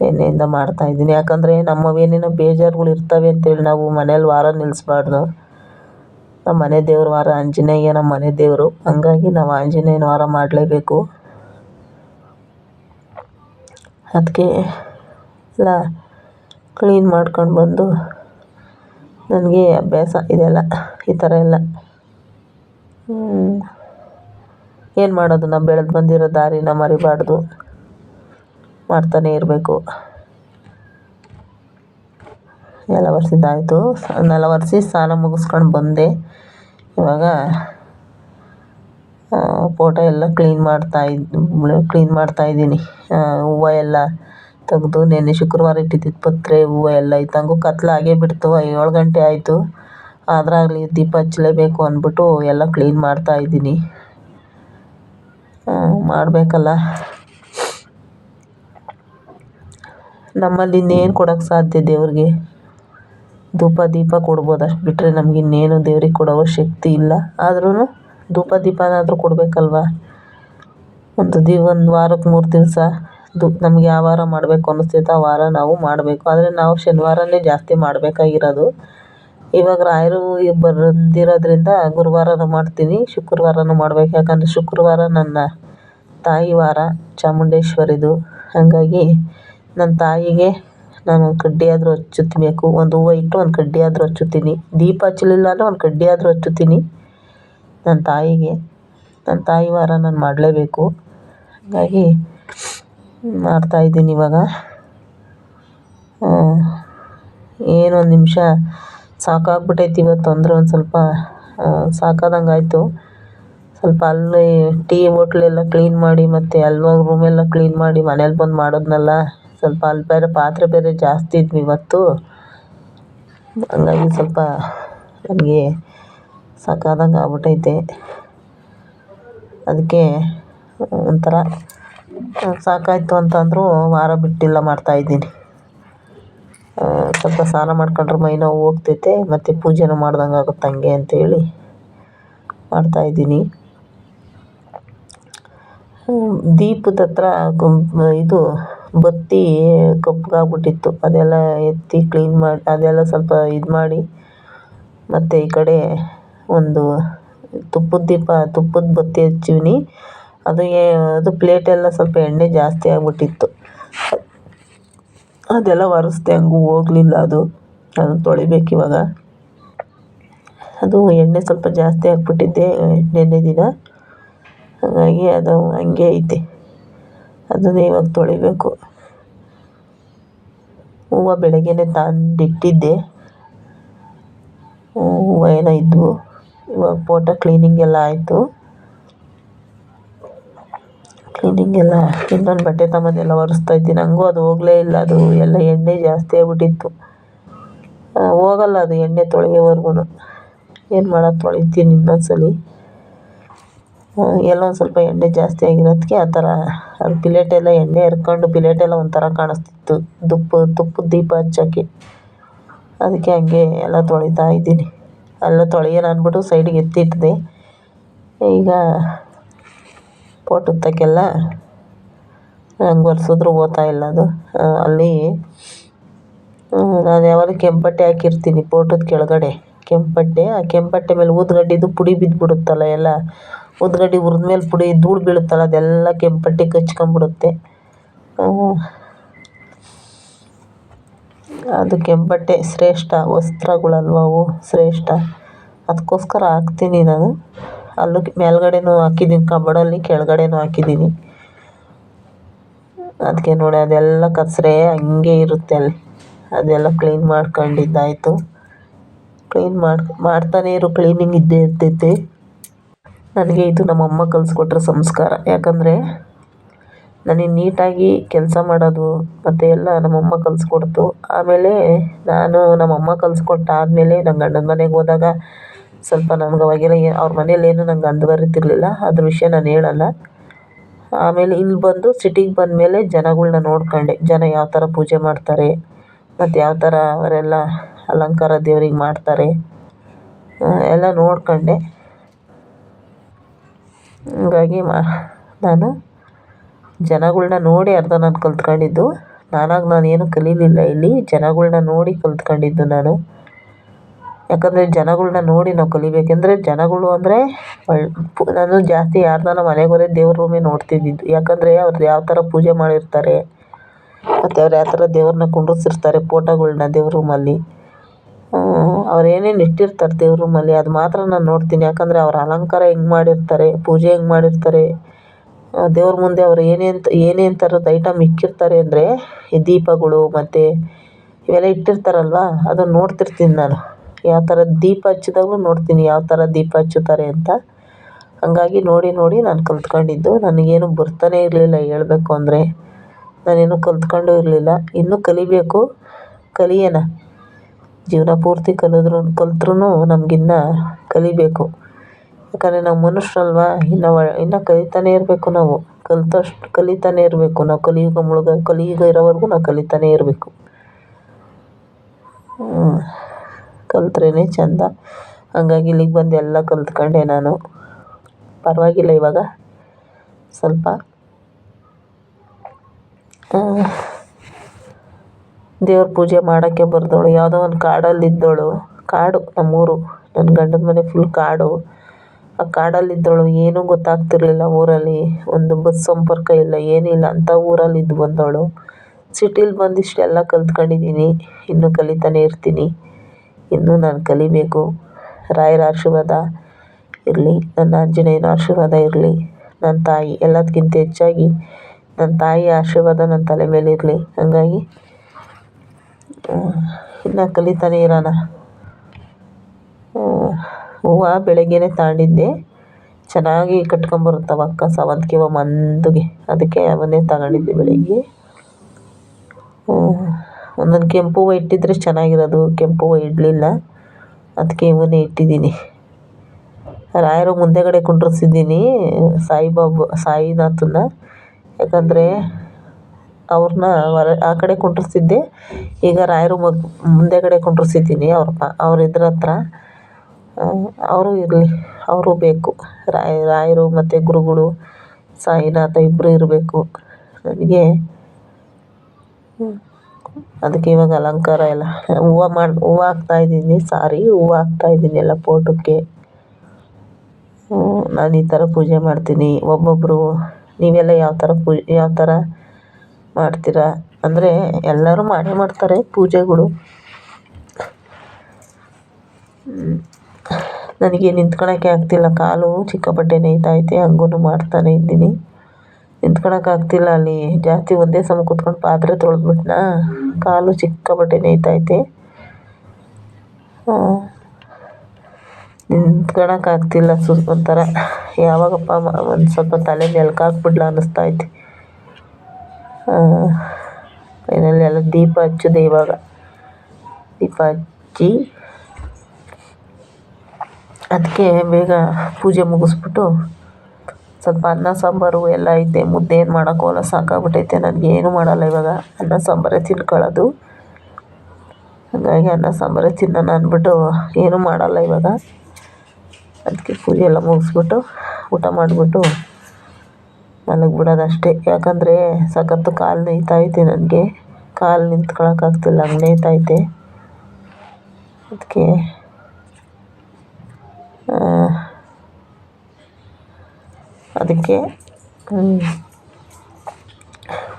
ಸುಮ್ಮನಾಗೀನಿ ಮಾಡ್ತಾ ಇದ್ದೀನಿ. ಯಾಕಂದರೆ ನಮ್ಮವೇನೇನೋ ಬೇಜಾರುಗಳು ಇರ್ತವೆ ಅಂತೇಳಿ ನಾವು ಮನೇಲಿ ವಾರ ನಿಲ್ಲಿಸ್ಬಾರ್ದು. ನಮ್ಮ ಮನೆ ದೇವ್ರ ವಾರ, ಆಂಜನೇಯ ನಮ್ಮ ಮನೆ ದೇವರು. ಹಂಗಾಗಿ ನಾವು ಆಂಜನೇಯನ ವಾರ ಮಾಡಲೇಬೇಕು. ಅದಕ್ಕೆ ಎಲ್ಲ ಕ್ಲೀನ್ ಮಾಡ್ಕೊಂಡು ಬಂದು ನನಗೆ ಅಭ್ಯಾಸ ಇದೆಲ್ಲ ಈ ಥರ ಎಲ್ಲ. ಏನು ಮಾಡೋದು? ನಾವು ಬೆಳೆದು ಬಂದಿರೋ ದಾರಿನ ಮರಿಬಾರ್ದು. ಮಾಡ್ತಾನೇ ಇರಬೇಕು. ಎಲ್ಲ ವರ್ಷದ್ದಾಯಿತು. ನೆಲ ಒರೆಸಿ ಸ್ನಾನ ಮುಗಿಸ್ಕೊಂಡು ಬಂದೆ. ಇವಾಗ ಫೋಟೋ ಎಲ್ಲ ಕ್ಲೀನ್ ಮಾಡ್ತಾ ಕ್ಲೀನ್ ಮಾಡ್ತಾಯಿದ್ದೀನಿ ಹೂವು ಎಲ್ಲ ತೆಗೆದು ನೆನ್ನೆ ಶುಕ್ರವಾರ ಇಟ್ಟಿದ್ದಿದ್ದು ಪತ್ರೆ, ಹೂವು ಎಲ್ಲ ಇತ್ತಂಗೂ ಕತ್ಲಾಗೇ ಬಿಡ್ತು. ಏಳು ಗಂಟೆ ಆಯಿತು. ಆದ್ರಾಗಲಿ ದೀಪ ಹಚ್ಚಲೇಬೇಕು ಅಂದ್ಬಿಟ್ಟು ಎಲ್ಲ ಕ್ಲೀನ್ ಮಾಡ್ತಾ ಇದ್ದೀನಿ. ಮಾಡಬೇಕಲ್ಲ. ನಮ್ಮಲ್ಲಿ ಇನ್ನೇನು ಕೊಡೋಕ್ಕೆ ಸಾಧ್ಯ ದೇವ್ರಿಗೆ? ಧೂಪ, ದೀಪ ಕೊಡ್ಬೋದು ಅಷ್ಟು ಬಿಟ್ಟರೆ ನಮ್ಗೆ ಇನ್ನೇನು ದೇವ್ರಿಗೆ ಕೊಡೋ ಶಕ್ತಿ ಇಲ್ಲ. ಆದ್ರೂ ಧೂಪ, ದೀಪನಾದರೂ ಕೊಡಬೇಕಲ್ವ? ಒಂದು ದಿ, ಒಂದು ವಾರಕ್ಕೆ ಮೂರು ದಿವಸ ದು ನಮ್ಗೆ ಯಾವ ವಾರ ಮಾಡಬೇಕು ಅನ್ನಿಸ್ತೈತೆ ಆ ವಾರ ನಾವು ಮಾಡಬೇಕು. ಆದರೆ ನಾವು ಶನಿವಾರನೇ ಜಾಸ್ತಿ ಮಾಡಬೇಕಾಗಿರೋದು. ಇವಾಗ ರಾಯರು ಬಂದಿರೋದ್ರಿಂದ ಗುರುವಾರನೂ ಮಾಡ್ತೀನಿ, ಶುಕ್ರವಾರನೂ ಮಾಡ್ಬೇಕು. ಯಾಕಂದರೆ ಶುಕ್ರವಾರ ನನ್ನ ತಾಯಿ ವಾರ, ಚಾಮುಂಡೇಶ್ವರಿದು. ಹಾಗಾಗಿ ನನ್ನ ತಾಯಿಗೆ ನಾನು ಒಂದು ಕಡ್ಡಿಯಾದರೂ ಹಚ್ಚಬೇಕು ಒಂದು ಹೂವು ಇಟ್ಟು ಒಂದು ಕಡ್ಡಿ ಆದರೂ ಹಚ್ಚುತ್ತೀನಿ. ದೀಪ ಹಚ್ಚಲಿಲ್ಲ ಅಂದರೆ ಒಂದು ಕಡ್ಡಿ ಆದರೂ ಹಚ್ಚುತ್ತೀನಿ. ನನ್ನ ತಾಯಿಗೆ, ನನ್ನ ತಾಯಿ ವಾರ ನಾನು ಮಾಡಲೇಬೇಕು. ಹಾಗಾಗಿ ಮಾಡ್ತಾಯಿದ್ದೀನಿ ಇವಾಗ. ಏನು ಒಂದು ನಿಮಿಷ ಸಾಕಾಗ್ಬಿಟ್ಟೈತೆ ಇವತ್ತು ಅಂದರೆ ಒಂದು ಸ್ವಲ್ಪ ಸಾಕಾದಂಗೆ ಆಯಿತು ಸ್ವಲ್ಪ ಅಲ್ಲಿ ಟೀ ಹೋಟ್ಲೆಲ್ಲ ಕ್ಲೀನ್ ಮಾಡಿ ಮತ್ತು ಅಲ್ಲಿ ಹೋಗಿ ರೂಮೆಲ್ಲ ಕ್ಲೀನ್ ಮಾಡಿ ಮನೇಲಿ ಬಂದು ಮಾಡಿದ್ನಲ್ಲ. ಸ್ವಲ್ಪ ಅಲ್ಲಿ ಬೇರೆ ಪಾತ್ರೆ ಬೇರೆ ಜಾಸ್ತಿ ಇದ್ವಿ ಇವತ್ತು. ಹಂಗಾಗಿ ಸ್ವಲ್ಪ ನನಗೆ ಸಾಕಾದಂಗೆ ಆಗ್ಬಿಟ್ಟೈತೆ. ಅದಕ್ಕೆ ಒಂಥರ ಸಾಕಾಯಿತು ಅಂತಂದರೂ ವಾರ ಬಿಟ್ಟಿಲ್ಲ ಮಾಡ್ತಾಯಿದ್ದೀನಿ ಸ್ವಲ್ಪ ಸ್ನಾನ ಮಾಡ್ಕೊಂಡ್ರೆ ಮೈ ನೋವು ಹೋಗ್ತೈತೆ, ಮತ್ತು ಪೂಜೆನೂ ಮಾಡ್ದಂಗೆ ಆಗುತ್ತೆ ಹಂಗೆ ಅಂತೇಳಿ ಮಾಡ್ತಾಯಿದ್ದೀನಿ ದೀಪದ ಹತ್ರ ಇದು ಬತ್ತಿ ಕಪ್ಪಗಾಗ್ಬಿಟ್ಟಿತ್ತು. ಅದೆಲ್ಲ ಎತ್ತಿ ಕ್ಲೀನ್ ಮಾಡಿ, ಅದೆಲ್ಲ ಸ್ವಲ್ಪ ಇದು ಮಾಡಿ, ಮತ್ತು ಈ ಕಡೆ ಒಂದು ತುಪ್ಪದ ದೀಪ, ತುಪ್ಪದ ಬತ್ತಿ ಹಚ್ಚೀನಿ ಅದು ಏ, ಅದು ಪ್ಲೇಟೆಲ್ಲ ಸ್ವಲ್ಪ ಎಣ್ಣೆ ಜಾಸ್ತಿ ಆಗಿಬಿಟ್ಟಿತ್ತು. ಅದೆಲ್ಲ ಒರೆಸ್ದೆ, ಹಂಗೂ ಹೋಗಲಿಲ್ಲ ಅದು. ಅದನ್ನು ತೊಳಿಬೇಕು ಇವಾಗ. ಅದು ಎಣ್ಣೆ ಸ್ವಲ್ಪ ಜಾಸ್ತಿ ಹಾಕ್ಬಿಟ್ಟಿದ್ದೆ ನೆನ್ನೆ ದಿನ. ಹಾಗಾಗಿ ಅದು ಹಂಗೆ ಐತೆ. ಅದನ್ನು ಇವಾಗ ತೊಳಿಬೇಕು. ಹೂವು ಬೆಳಗ್ಗೆನೇ ತಂದಿಟ್ಟಿದ್ದೆ. ಹೂವು ಏನೋ ಇದ್ವು. ಇವಾಗ ಫೋಟೋ ಕ್ಲೀನಿಂಗ್ ಎಲ್ಲ ಆಯಿತು. ಕ್ಲೀನಿಂಗ್ ಎಲ್ಲ ಇನ್ನೊಂದು ಬಟ್ಟೆ ತಮ್ಮದೆಲ್ಲ ಒರೆಸ್ತಾ ಇದ್ದೀನಿ ನನಗೂ ಅದು ಹೋಗಲೇ ಇಲ್ಲ. ಅದು ಎಲ್ಲ ಎಣ್ಣೆ ಜಾಸ್ತಿ ಆಗ್ಬಿಟ್ಟಿತ್ತು. ಹೋಗಲ್ಲ ಅದು ಎಣ್ಣೆ ತೊಳೆಯೋವರೆಗೂ ಏನು ಮಾಡೋದು, ತೊಳಿತೀನಿ ಇನ್ನೊಂದು ಸಲ ಎಲ್ಲೋ ಒಂದು ಸ್ವಲ್ಪ ಎಣ್ಣೆ ಜಾಸ್ತಿ ಆಗಿರೋದಕ್ಕೆ ಆ ಥರ ಅದು ಪ್ಲೇಟೆಲ್ಲ ಎಣ್ಣೆ ಎರ್ಕೊಂಡು ಪ್ಲೇಟೆಲ್ಲ ಒಂಥರ ಕಾಣಿಸ್ತಿತ್ತು. ತುಪ್ಪ ತುಪ್ಪದ ದೀಪ ಹಚ್ಚೋಕ್ಕೆ ಅದಕ್ಕೆ ಹಂಗೆ ಎಲ್ಲ ತೊಳಿತಾ ಇದ್ದೀನಿ. ಎಲ್ಲ ತೊಳೆಯೋಣ ಅಂದ್ಬಿಟ್ಟು ಸೈಡಿಗೆ ಎತ್ತಿಟ್ಟಿದೆ. ಈಗ ತಕ್ಕೆಲ್ಲ ಹಂಗೆ ಒರೆಸಿದ್ರು ಓದ್ತಾ ಇಲ್ಲ ಅದು. ಅಲ್ಲಿ ನಾನು ಯಾವಾಗಲೂ ಕೆಂಪಟ್ಟೆ ಹಾಕಿರ್ತೀನಿ ಫೋಟೋದ ಕೆಳಗಡೆ. ಕೆಂಪಟ್ಟೆ, ಆ ಕೆಂಪಟ್ಟೆ ಮೇಲೆ ಊದ್ಗಡ್ಡಿದು ಪುಡಿ ಬಿದ್ದುಬಿಡುತ್ತಲ್ಲ ಎಲ್ಲ. ಊದ್ಗಡ್ಡೆ ಮೇಲೆ ಪುಡಿ, ಧೂಳು ಬೀಳುತ್ತಲ್ಲ, ಅದೆಲ್ಲ ಕೆಂಪಟ್ಟಿಗೆ ಕಚ್ಕೊಂಬಿಡುತ್ತೆ. ಅದು ಕೆಂಪಟ್ಟೆ ಶ್ರೇಷ್ಠ, ವಸ್ತ್ರಗಳಲ್ವ ಅವು? ಶ್ರೇಷ್ಠ. ಅದಕ್ಕೋಸ್ಕರ ಹಾಕ್ತೀನಿ ನಾನು. ಅಲ್ಲೂ ಮೇಲ್ಗಡೆನೂ ಹಾಕಿದ್ದೀನಿ ಕಬಡಲ್ಲಿ ಕೆಳಗಡೆನೂ ಹಾಕಿದ್ದೀನಿ ಅದಕ್ಕೆ ನೋಡಿ, ಅದೆಲ್ಲ ಕಸರೆ ಹಂಗೆ ಇರುತ್ತೆ ಅಲ್ಲಿ. ಅದೆಲ್ಲ ಕ್ಲೀನ್ ಮಾಡ್ಕೊಂಡಿದ್ದಾಯಿತು. ಕ್ಲೀನ್ ಮಾಡಿ, ಮಾಡ್ತಾನೇ ಇರು, ಕ್ಲೀನಿಂಗ್ ಇದ್ದೇ ಇರ್ತೈತೆ. ನನಗೆ ಇದು ನಮ್ಮಮ್ಮ ಕಲಿಸ್ಕೊಟ್ರ ಸಂಸ್ಕಾರ. ಯಾಕಂದರೆ ನನಗೆ ನೀಟಾಗಿ ಕೆಲಸ ಮಾಡೋದು ಮತ್ತು ಎಲ್ಲ ನಮ್ಮಮ್ಮ ಕಲಿಸ್ಕೊಡ್ತು. ಆಮೇಲೆ ನಾನು ನಮ್ಮಮ್ಮ ಕಲಿಸ್ಕೊಟ್ಟಾದ್ಮೇಲೆ ನನ್ನ ಗಂಡನ ಮನೆಗೆ ಹೋದಾಗ ಸ್ವಲ್ಪ ನನಗೆ ಅವಾಗೆಲ್ಲ ಅವ್ರ ಮನೇಲೇನು ನಂಗೆ ಅಂದು ಬರೀತಿರ್ಲಿಲ್ಲ ಅದ್ರ ವಿಷಯ ನಾನು ಹೇಳಲ್ಲ. ಆಮೇಲೆ ಇಲ್ಲಿ ಬಂದು ಸಿಟಿಗೆ ಬಂದಮೇಲೆ ಜನಗಳನ್ನ ನೋಡ್ಕೊಂಡೆ. ಜನ ಯಾವ ಥರ ಪೂಜೆ ಮಾಡ್ತಾರೆ, ಮತ್ತು ಯಾವ ಥರ ಅವರೆಲ್ಲ ಅಲಂಕಾರ ದೇವ್ರಿಗೆ ಮಾಡ್ತಾರೆ ಎಲ್ಲ ನೋಡ್ಕೊಂಡೆ. ಹಂಗಾಗಿ ಮಾ, ನಾನು ಜನಗಳನ್ನ ನೋಡಿ ಅರ್ಧ ನಾನು ಕಲ್ತ್ಕೊಂಡಿದ್ದು. ನಾನಾಗಿ ನಾನು ಏನು ಕಲೀಲಿಲ್ಲ ಇಲ್ಲಿ. ಜನಗಳನ್ನ ನೋಡಿ ಕಲ್ತ್ಕೊಂಡಿದ್ದು ನಾನು. ಯಾಕಂದರೆ ಜನಗಳನ್ನ ನೋಡಿ ನಾವು ಕಲಿಬೇಕೆಂದರೆ ಜನಗಳು ಅಂದರೆ ನಾನು ಜಾಸ್ತಿ ಯಾರ್ದಾನ ಮನೆಗೆ ಹೋದ್ರೆ ದೇವ್ರ ರೂಮೇ ನೋಡ್ತಿದ್ದಿದ್ದು. ಯಾಕಂದರೆ ಅವ್ರು ಯಾವ ಥರ ಪೂಜೆ ಮಾಡಿರ್ತಾರೆ. ಮತ್ತು ಅವ್ರು ಯಾವ ಥರ ದೇವ್ರನ್ನ ಕುಂಡ್ರಿಸಿರ್ತಾರೆ ಫೋಟೋಗಳನ್ನ ದೇವ್ರ ರೂಮಲ್ಲಿ. ಅವ್ರು ಏನೇನು ಇಟ್ಟಿರ್ತಾರೆ ದೇವ್ರ ರೂಮಲ್ಲಿ, ಅದು ಮಾತ್ರ ನಾನು ನೋಡ್ತೀನಿ. ಯಾಕಂದರೆ ಅವ್ರ ಅಲಂಕಾರ ಹೆಂಗೆ ಮಾಡಿರ್ತಾರೆ, ಪೂಜೆ ಹೆಂಗೆ ಮಾಡಿರ್ತಾರೆ ದೇವ್ರ ಮುಂದೆ ಅವ್ರು ಏನೇನು ಏನೇನು ಥರದ ಐಟಮ್ ಇಕ್ಕಿರ್ತಾರೆ ಅಂದರೆ, ಈ ದೀಪಗಳು ಮತ್ತು ಇವೆಲ್ಲ ಇಟ್ಟಿರ್ತಾರಲ್ವ ಅದನ್ನು ನೋಡ್ತಿರ್ತೀನಿ ನಾನು. ಯಾವ ಥರ ದೀಪ ಹಚ್ಚಿದಾಗ್ಲೂ ನೋಡ್ತೀನಿ, ಯಾವ ಥರ ದೀಪ ಹಚ್ಚುತ್ತಾರೆ ಅಂತ. ಹಾಗಾಗಿ ನೋಡಿ ನೋಡಿ ನಾನು ಕಲ್ತ್ಕೊಂಡಿದ್ದು. ನನಗೇನು ಬರ್ತಾನೆ ಇರಲಿಲ್ಲ ಹೇಳ್ಬೇಕು ಅಂದರೆ. ನಾನೇನು ಕಲ್ತ್ಕೊಂಡು ಇರಲಿಲ್ಲ. ಇನ್ನೂ ಕಲಿಬೇಕು. ಕಲಿಯೋಣ. ಜೀವನ ಪೂರ್ತಿ ಕಲಿದ್ರು ಕಲ್ತ್ರೂ ನಮಗಿನ್ನ ಕಲಿಬೇಕು. ಯಾಕಂದರೆ ನಾವು ಮನುಷ್ಯರಲ್ವಾ, ಇನ್ನು ಇನ್ನು ಕಲಿತಾನೇ ಇರಬೇಕು ನಾವು. ಕಲಿತಷ್ಟು, ಕಲಿತಾನೇ ಇರಬೇಕು. ನಾವು ಕಲಿಯುಗ ಮುಳುಗ, ಕಲಿಯುಗ ಇರೋವರೆಗೂ ನಾವು ಕಲಿತಾನೇ ಇರಬೇಕು. ಕಲ್ತ್ರೇ ಚಂದ. ಹಂಗಾಗಿ ಇಲ್ಲಿಗೆ ಬಂದು ಎಲ್ಲ ಕಲ್ತ್ಕೊಂಡೆ ನಾನು. ಪರವಾಗಿಲ್ಲ ಇವಾಗ. ಸ್ವಲ್ಪ. ದೇವ್ರ ಪೂಜೆ ಮಾಡೋಕ್ಕೆ ಬರ್ದವಳು, ಯಾವುದೋ ಒಂದು ಕಾಡಲ್ಲಿದ್ದವಳು. ಕಾಡು, ನಮ್ಮೂರು. ನನ್ನ ಗಂಡನ ಮನೆ ಫುಲ್ ಕಾಡು. ಆ ಕಾಡಲ್ಲಿದ್ದವಳು ಏನೂ ಗೊತ್ತಾಗ್ತಿರಲಿಲ್ಲ ಊರಲ್ಲಿ. ಒಂದು ಬಸ್ ಸಂಪರ್ಕ ಇಲ್ಲ ಏನಿಲ್ಲ ಅಂತ ಊರಲ್ಲಿ ಇದ್ದು ಬಂದವಳು. ಸಿಟಿಲಿ ಬಂದು ಇಷ್ಟೆಲ್ಲ ಕಲ್ತ್ಕೊಂಡಿದ್ದೀನಿ ಇನ್ನೂ ಕಲಿತಾನೇ ಇರ್ತೀನಿ. ಇನ್ನೂ ನಾನು ಕಲಿಬೇಕು. ರಾಯರ ಆಶೀರ್ವಾದ ಇರಲಿ. ನನ್ನ ಆಂಜನೇಯನ ಆಶೀರ್ವಾದ ಇರಲಿ. ನನ್ನ ತಾಯಿ ಎಲ್ಲದಕ್ಕಿಂತ ಹೆಚ್ಚಾಗಿ ನನ್ನ ತಾಯಿ ಆಶೀರ್ವಾದ ನನ್ನ ತಲೆ ಮೇಲೆ ಇರಲಿ. ಹಾಗಾಗಿ ಇನ್ನು ಕಲಿತಾನೇ ಇರೋಣ ಹೂವು ಬೆಳಗ್ಗೆನೆ ತಗೊಂಡಿದ್ದೆ ಚೆನ್ನಾಗಿ ಕಟ್ಕೊಂಬರುತ್ತವ ಅಕ್ಕ ಸಾವಂತಿಗೆ ಹೂವು ಮಂದಗೆ. ಅದಕ್ಕೆ ಅವನ್ನೇ ತಗೊಂಡಿದ್ದೆ ಬೆಳಗ್ಗೆ. ಒಂದೊಂದು ಕೆಂಪು ಹೂವು ಇಟ್ಟಿದ್ರೆ ಚೆನ್ನಾಗಿರೋದು. ಕೆಂಪು ಹೂವು ಇಡಲಿಲ್ಲ. ಅದಕ್ಕೆ ಇವನ್ನೇ ಇಟ್ಟಿದ್ದೀನಿ. ರಾಯರು ಮುಂದೆಗಡೆ ಕುಂಡ್ರಿಸಿದ್ದೀನಿ ಸಾಯಿಬಾಬು, ಸಾಯಿನಾಥನ್ನ. ಯಾಕಂದರೆ ಅವ್ರನ್ನ ಹೊರ, ಆ ಕಡೆ ಕುಂಡ್ರಿಸಿದ್ದೆ ಈಗ ರಾಯರ ಮುಂದೆಗಡೆ ಕುಂಡ್ರಿಸಿದ್ದೀನಿ ಅವ್ರ ಪ, ಅವ್ರ ಇದ್ರ ಹತ್ರ. ಅವರು ಇರಲಿ, ಅವರು ಬೇಕು. ರಾಯ, ರಾಯರು ಮತ್ತು ಗುರುಗಳು, ಸಾಯಿನಾಥ ಇಬ್ಬರು ಇರಬೇಕು. ನನಗೆ ಅದಕ್ಕೆ ಇವಾಗ ಅಲಂಕಾರ ಎಲ್ಲ, ಹೂವು ಮಾಡಿ, ಹೂವು ಹಾಕ್ತಾಯಿದ್ದೀನಿ ಸಾರಿ, ಹೂವು ಹಾಕ್ತಾಯಿದ್ದೀನಿ ಎಲ್ಲ ಫೋಟೋಕ್ಕೆ ನಾನು ಈ ಥರ ಪೂಜೆ ಮಾಡ್ತೀನಿ. ಒಬ್ಬೊಬ್ಬರು ನೀವೆಲ್ಲ ಯಾವ ಥರ ಪೂಜೆ ಯಾವ ಥರ ಮಾಡ್ತೀರಾ? ಅಂದರೆ ಎಲ್ಲರೂ ಮಾಡೇ ಮಾಡ್ತಾರೆ ಪೂಜೆಗಳು. ನನಗೆ ನಿಂತ್ಕೊಳ್ಳೋಕ್ಕೆ ಆಗ್ತಿಲ್ಲ. ಕಾಲು ಸಿಕ್ಕಾಪಟ್ಟೆ ನೋಯ್ತೈತೆ ಹಂಗೂ ಮಾಡ್ತಾನೆ ಇದ್ದೀನಿ. ನಿಂತ್ಕೊಳ್ಳೋಕ್ಕಾಗ್ತಿಲ್ಲ ಅಲ್ಲಿ ಜಾಸ್ತಿ ಒಂದೇ ಸಮ ಕೂತ್ಕೊಂಡು ಪಾತ್ರೆ ತೊಳೆದ್ಬಿಟ್ನಾ? ಕಾಲು ಸಿಕ್ಕಾಪಟ್ಟೆ ನೋಯ್ತೈತೆ ನಿಂತ್ಕೊಳ್ಳೋಕ್ಕಾಗ್ತಿಲ್ಲ ಸು ಒಂಥರ. ಯಾವಾಗಪ್ಪ ಒಂದು ಸ್ವಲ್ಪ ತಲೆ ಮೆಲ್ಕಾಕ್ಬಿಡ್ಲಾ ಅನ್ನಿಸ್ತೈತೆ ಫೈನಲಿ ಎಲ್ಲ ದೀಪ ಹಚ್ಚಿದೆ ಇವಾಗ. ದೀಪ ಹಚ್ಚಿ ಅದಕ್ಕೆ ಬೇಗ ಪೂಜೆ ಮುಗಿಸ್ಬಿಟ್ಟು ಸ್ವಲ್ಪ ಅನ್ನ, ಸಾಂಬಾರು ಎಲ್ಲ ಐತೆ. ಮುದ್ದೆ ಏನು ಮಾಡೋಕ್ಕೋಗಲ್ಲ ಸಾಕಾಗ್ಬಿಟ್ಟೈತೆ ನನಗೆ ಏನು ಮಾಡಲ್ಲ ಇವಾಗ. ಅನ್ನ, ಸಾಂಬಾರೇ ತಿನ್ಕೊಳ್ಳೋದು. ಹಾಗಾಗಿ ಅನ್ನ, ಸಾಂಬಾರೇ ತಿನ್ನೋಣ ಅಂದ್ಬಿಟ್ಟು ಏನೂ ಮಾಡಲ್ಲ ಇವಾಗ. ಅದಕ್ಕೆ ಪೂಜೆ ಎಲ್ಲ ಮುಗಿಸ್ಬಿಟ್ಟು ಊಟ ಮಾಡಿಬಿಟ್ಟು ಮಲಗಿಬಿಡೋದು ಅಷ್ಟೇ. ಯಾಕಂದರೆ ಸಖತ್ತು ಕಾಲು ನೋಯ್ತೈತೆ ನನಗೆ. ಕಾಲು ನಿಂತ್ಕೊಳ್ಳೋಕ್ಕಾಗ್ತಿಲ್ಲ ಹಂಗೆ ನೋಯ್ತೈತೆ ಅದಕ್ಕೆ ಅದಕ್ಕೆ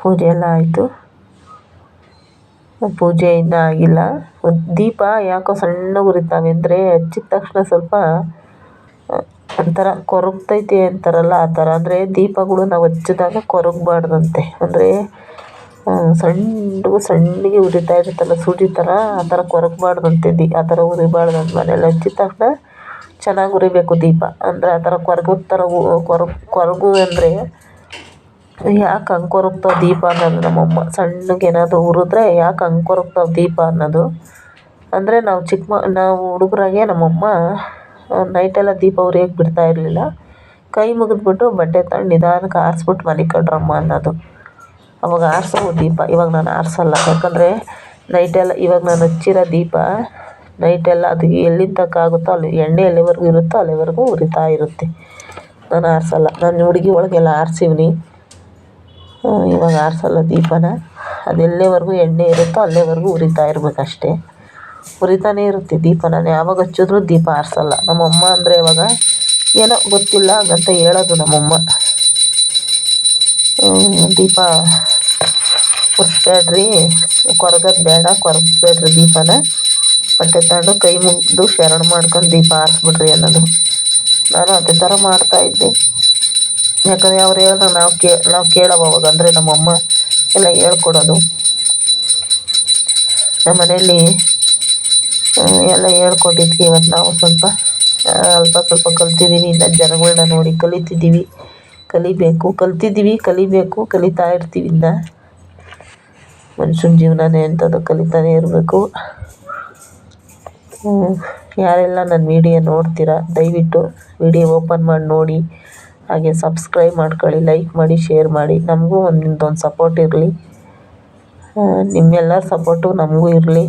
ಪೂಜೆ ಎಲ್ಲ ಆಯಿತು. ಪೂಜೆ ಇನ್ನೂ ಆಗಿಲ್ಲ. ದೀಪ ಯಾಕೋ ಸಣ್ಣ ಉರಿತಾವೆ ಅಂದರೆ, ಹಚ್ಚಿದ ತಕ್ಷಣ ಸ್ವಲ್ಪ ಒಂಥರ ಕೊರಗ್ತೈತೆ ಅಂತಾರಲ್ಲ ಆ ಥರ. ಅಂದರೆ ದೀಪಗಳು ನಾವು ಹಚ್ಚಿದಾಗ ಕೊರಗಬಾರ್ದಂತೆ. ಅಂದರೆ ಸಣ್ಣಗೆ ಸಣ್ಣಗೆ ಉರಿತಾ ಇರುತ್ತಲ್ಲ ಸೂಜಿ ಥರ, ಆ ಥರ ಕೊರಗಬಾರ್ದಂತೆ ದಿ, ಆ ಥರ ಉರಿಬಾರ್ದಂತೆ ಮನೇಲಿ ಹಚ್ಚಿದ ತಕ್ಷಣ ಚೆನ್ನಾಗಿ ಉರಿಬೇಕು ದೀಪ. ಅಂದರೆ ಆ ಥರ ಕೊರಗೋ ಥರ ಕೊರಗು ಕೊರಗು ಅಂದರೆ ಯಾಕೆ ಹಂಗೆ ದೀಪ ಅನ್ನೋದು ನಮ್ಮಮ್ಮ. ಸಣ್ಣಗೆ ಏನಾದರೂ ಉರಿದ್ರೆ ಯಾಕೆ ಹಂಗೆ ದೀಪ ಅನ್ನೋದು. ಅಂದರೆ ನಾವು ಚಿಕ್ಕ ಮ, ನಾವು ಹುಡುಗರಾಗೆ ನಮ್ಮಮ್ಮ ನೈಟೆಲ್ಲ ದೀಪ ಉರಿಯೋಕೆ ಬಿಡ್ತಾ ಇರಲಿಲ್ಲ. ಕೈ ಮುಗಿದ್ಬಿಟ್ಟು ಬಟ್ಟೆ ತಗೊಂಡು ನಿಧಾನಕ್ಕೆ ಆರಿಸ್ಬಿಟ್ಟು ಮಲಿಕೊಂಡ್ರಮ್ಮ ಅನ್ನೋದು. ಅವಾಗ ಆರಿಸೋ ದೀಪ, ಇವಾಗ ನಾನು ಆರಿಸಲ್ಲ. ಯಾಕಂದರೆ ನೈಟೆಲ್ಲ ಇವಾಗ ನಾನು ಹಚ್ಚಿರೋ ದೀಪ ನೈಟೆಲ್ಲ ಅದು ಎಲ್ಲಿಂದ ತನಕ ಆಗುತ್ತೋ ಅಲ್ಲಿ, ಎಣ್ಣೆ ಎಲ್ಲಿವರೆಗೂ ಇರುತ್ತೋ ಅಲ್ಲಿವರೆಗೂ ಉರಿತಾ ಇರುತ್ತೆ. ನಾನು ಆರಿಸಲ್ಲ. ನಾನು ಹುಡುಗಿ ಒಳಗೆಲ್ಲ ಆರ್ಸೀವ್ನಿ. ಇವಾಗ ಆರಿಸಲ್ಲ ದೀಪನ. ಅದು ಎಲ್ಲಿವರೆಗೂ ಎಣ್ಣೆ ಇರುತ್ತೋ ಅಲ್ಲೇವರೆಗೂ ಉರಿತಾ ಇರಬೇಕಷ್ಟೇ. ಉರಿತಾನೇ ಇರುತ್ತೆ ದೀಪ ನಾನು ಯಾವಾಗ ಹಚ್ಚಿದ್ರು ದೀಪ ಆರಿಸಲ್ಲ. ನಮ್ಮಮ್ಮ ಅಂದರೆ ಇವಾಗ ಏನೋ ಗೊತ್ತಿಲ್ಲ ಹಾಗಂತ ಹೇಳೋದು ನಮ್ಮಮ್ಮ. ದೀಪ ಉರಿಸ್ಬೇಡ್ರಿ ಕೊರಗೋದು ಬೇಡ ಕೊರಗಿಸ್ಬೇಡ್ರಿ ದೀಪನ. ಬಟ್ಟೆ ತಗೊಂಡು ಕೈ ಮುಗಿದು ಶರಣ ಮಾಡ್ಕೊಂಡು ದೀಪ ಆರಿಸ್ಬಿಡ್ರಿ ಅನ್ನೋದು. ನಾನು ಅದೇ ಥರ ಮಾಡ್ತಾಯಿದ್ದೆ ಯಾಕಂದರೆ ಅವ್ರು ಹೇಳಿದಾಗ ನಾವು ಕೇ, ನಾವು ಅವಾಗ ಅಂದರೆ ನಮ್ಮಮ್ಮ ಎಲ್ಲ ಹೇಳ್ಕೊಡೋದು. ನಮ್ಮ ಮನೆಯಲ್ಲಿ ಎಲ್ಲ ಹೇಳ್ಕೊಟ್ಟಿದ್ವಿ ಇವತ್ತು ನಾವು ಸ್ವಲ್ಪ. ಅಲ್ಪ ಸ್ವಲ್ಪ ಕಲ್ತಿದ್ದೀವಿ ಇನ್ನು ಜನಗಳನ್ನ ನೋಡಿ ಕಲಿತಿದ್ದೀವಿ ಕಲಿಬೇಕು ಕಲ್ತಿದ್ದೀವಿ ಕಲಿಬೇಕು, ಕಲಿತಾ ಇರ್ತೀವಿ ಇನ್ನು. ಮನುಷ್ಯನ ಜೀವನನೇ ಅಂಥದ್ದು ಕಲಿತಾನೆ ಇರಬೇಕು. ಯಾರೆಲ್ಲ ನನ್ನ ವಿಡಿಯೋ ನೋಡ್ತೀರಾ, ದಯವಿಟ್ಟು ವಿಡಿಯೋ ಓಪನ್ ಮಾಡಿ ನೋಡಿ. ಹಾಗೆ ಸಬ್ಸ್ಕ್ರೈಬ್ ಮಾಡ್ಕೊಳ್ಳಿ, ಲೈಕ್ ಮಾಡಿ, ಶೇರ್ ಮಾಡಿ. ನಮಗೂ ಒಂದು ಸಪೋರ್ಟ್ ಇರಲಿ. ನಿಮ್ಮೆಲ್ಲರ ಸಪೋರ್ಟು ನಮಗೂ ಇರಲಿ.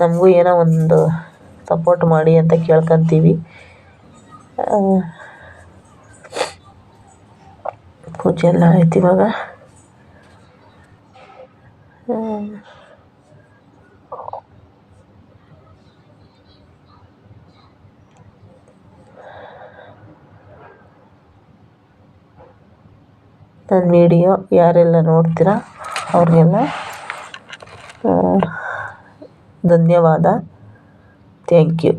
ನಮಗೂ ಏನೋ ಒಂದು ಸಪೋರ್ಟ್ ಮಾಡಿ ಅಂತ ಕೇಳ್ಕೊತೀವಿ. ಪೂಜೆ ಎಲ್ಲ ಆಯ್ತು ಇವಾಗ. ನನ್ನ ವಿಡಿಯೋ ಯಾರೆಲ್ಲ ನೋಡ್ತೀರಾ ಅವ್ರಿಗೆಲ್ಲ ಧನ್ಯವಾದ. Thank you